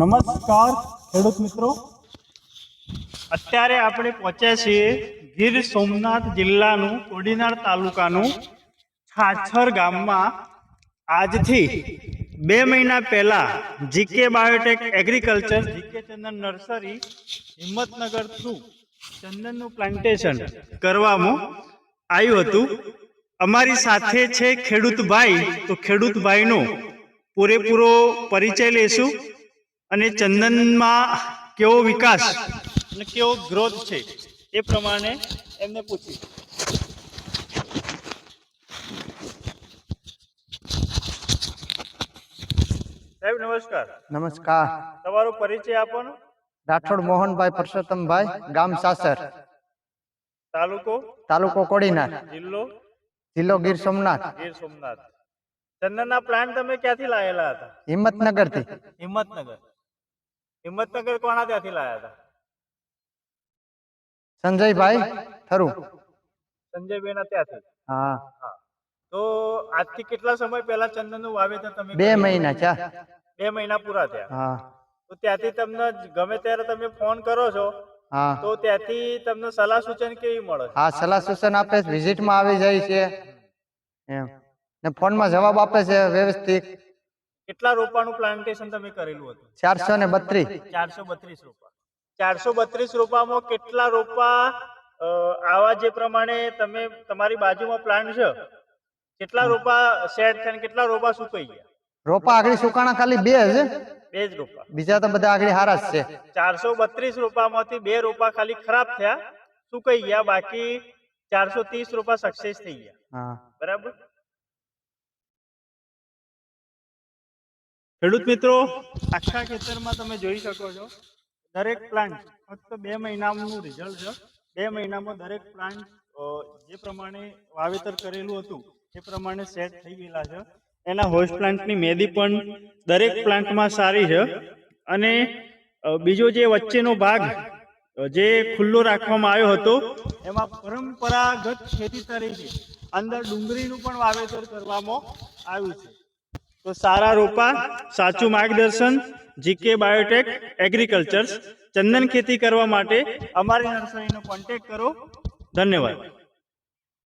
નમસ્કાર, ખેડૂત મિત્રો. અત્યારે આપણે પહોંચ્યા છીએ ગીર સોમનાથ જિલ્લાનું કોડીનાર તાલુકાનું છાછર ગામમાં. આજથી બે મહિના પહેલા GK biotech agriculture, GK Chandan nursery, Himmatnagar through ચંદનનું plantation કરવામાં આવ્યું હતું. અમારી સાથે છે ખેડૂતભાઈ, તો ખેડૂતભાઈનો પૂરેપૂરો પરિચય લેશું અને ચંદનમાં કેવો વિકાસ? અને કેવો ગ્રોથ છે? એ પ્રમાણે એમને પૂછ્યું. સાહેબ નમસ્કાર. નમસ્કાર. તમારો પરિચય આપો ને. રાઠોડ મોહનભાઈ પરસોત્તમભાઈ ગામ સાસર. તાલુકો? તાલુકો કોડીનાર. જિલ્લો? જિલ્લો ગીર સોમનાથ. ગીર સોમનાથ. ચંદનના પ્લાન્ટ તમે ક્યાંથી લાયેલા હતા? હિંમતનગરથી હિંમતનગર. હિંમતનગર કોના ત્યાંથી લાયા હતા? સંજયભાઈ થરુ. સંજયભાઈના ત્યાંથી? હા. તો આજથી કેટલા સમય પહેલા ચંદનનું વાવેતર તમે બે મહિના છે બે મહિના પૂરા થયા? હા. તો ત્યાંથી તમને ગમે ત્યારે તમે ફોન કરો છો હા. તો ત્યાંથી તમને સલાહ સૂચન કેવી મળે? હા સલાહ સૂચન આપે છે વિઝિટમાં આવી જાય છે. એમ. ને ફોનમાં જવાબ આપે છે વ્યવસ્થિત. કેટલા રોપાનું પ્લાન્ટેશન તમે કરેલું હતું? ચારસો ને બત્રીસ. ચારસો બત્રીસ રોપા. ચારસો બત્રીસ રોપામાં કેટલા રોપા આવા જે પ્રમાણે તમે તમારી બાજુમાં પ્લાન્ટ છે કેટલા રોપા સેટ થઈને કેટલા રોપા સુકાઈ ગયા? રોપા આગળ સુકાણા ખાલી બે જ. બે જ રોપા. બીજા તો બધા આગળ હારા જ છે. ચારસો બત્રીસ રોપામાંથી બે રોપા ખાલી ખરાબ થયા સુકાઈ ગયા બાકી ચારસો ત્રીસ રોપા સક્સેસ થઈ ગયા. બરાબર? ખેડૂત મિત્રો, આખા ખેતરમાં તમે જોઈ શકો છો, દરેક પ્લાન્ટ ફક્ત બે મહિનાનું રિઝલ્ટ છે. બે મહિનામાં દરેક પ્લાન્ટ જે પ્રમાણે વાવેતર કરેલું હતું, એ પ્રમાણે સેટ થઈ ગયેલા છે. એના હોસ્ટ પ્લાન્ટની મેદી પણ દરેક પ્લાન્ટમાં સારી છે. અને બીજો જે વચ્ચેનો ભાગ જે ખુલ્લો રાખવામાં આવ્યો હતો, એમાં પરંપરાગત ખેતી તરીકે અંદર ડુંગળીનું પણ વાવેતર કરવામાં આવ્યું છે. તો સારા રોપા, સાચું માર્ગદર્શન, જીકે બાયોટેક, એગ્રીકલ્ચર્સ. ચંદન ખેતી કરવા માટે અમારી નર્સરીનો કોન્ટેક્ટ કરો. ધન્યવાદ.